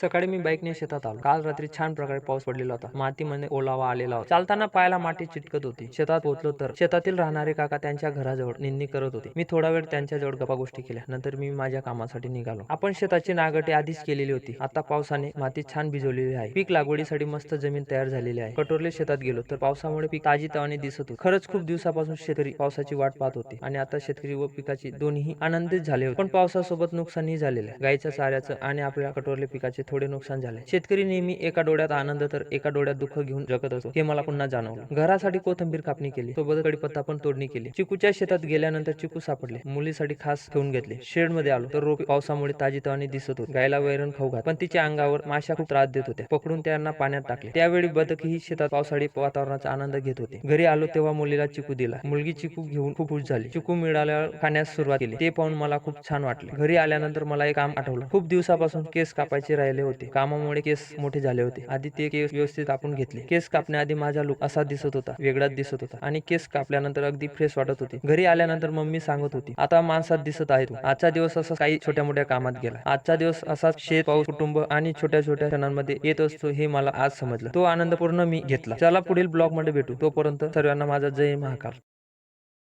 सकाळी मी बाईकने शेतात आलो. काल रात्री छान प्रकारे पाऊस पडलेला होता. मातीमध्ये ओलावा आलेला होता. चालताना पायाला माती चिटकत होती. शेतात पोहोचलो तर शेतातील राहणारे काका त्यांच्या घराजवळ निंदणी करत होते. मी थोडा वेळ त्यांच्याजवळ गप्पा गोष्टी केल्या. नंतर मी माझ्या कामासाठी निघालो. आपण शेताची नागटे आधीच केलेली होती. आता पावसाने माती छान भिजवलेली आहे. पीक लागवडीसाठी मस्त जमीन तयार झालेली आहे. कटोरले शेतात गेलो तर पावसामुळे पीक ताजी तवाने दिसत होते. खरंच खूप दिवसापासून शेतकरी पावसाची वाट पाहत होते आणि आता शेतकरी व पिकाची दोन्ही आनंदित झाले होते. पण पावसासोबत नुकसानही झालेलं आहे. गायीच्या चाऱ्याचं आणि आपल्या कटोरले पिकाचे थोडे नुकसान झाले. शेतकरी नेहमी एका डोळ्यात आनंद तर एका डोळ्यात दुःख घेऊन जगत असतो. हे मला पुन्हा जाणवलं. घरासाठी कोथंबीर कापणी केली. सोबत कडीपत्ता पण तोडणी केली. चिकूच्या शेतात गेल्यानंतर चिकू सापडले. मुलीसाठी खास ठेवून घेतले. शेडमध्ये आलो. तर रोप पावसामुळे ताजीतवाने दिसत होती. गायला वैरण खाऊ घात पण तिच्या अंगावर माशा खूप त्रास देत होत्या. पकडून त्यांना पाण्यात टाकले. त्यावेळी बदकही शेतात पावसाळी वातावरणाचा आनंद घेत होते. घरी आलो तेव्हा मुलीला चिकू दिला. मुलगी चिकू घेऊन खूप खुश झाली. चिकू मिळाल्यावर खाण्यास सुरुवात केली. ते पाहून मला खूप छान वाटले. घरी आल्यानंतर मला एक काम आठवलं. खूप दिवसापासून केस कापायचे राहिले होते. कामामुळे केस मोठे झाले होते. आधी ते केस व्यवस्थित कापून घेतले. केस कापण्याआधी माझा लुक असा दिसत होता. वेगळाच दिसत होता. आणि केस कापल्यानंतर अगदी फ्रेश वाटत होते. घरी आल्यानंतर मम्मी सांगत होती आता माणसात दिसत आहे तू. आजचा दिवस असा काही छोट्या मोठ्या कामात गेला. आजचा दिवस असाच शेत पाऊस कुटुंब आणि छोट्या छोट्या क्षणांमध्ये येत असतो हे मला आज समजलं. तो आनंद पूर्ण मी घेतला. चला पुढील ब्लॉगमध्ये भेटू. तोपर्यंत सर्वांना माझा जय महाकाल.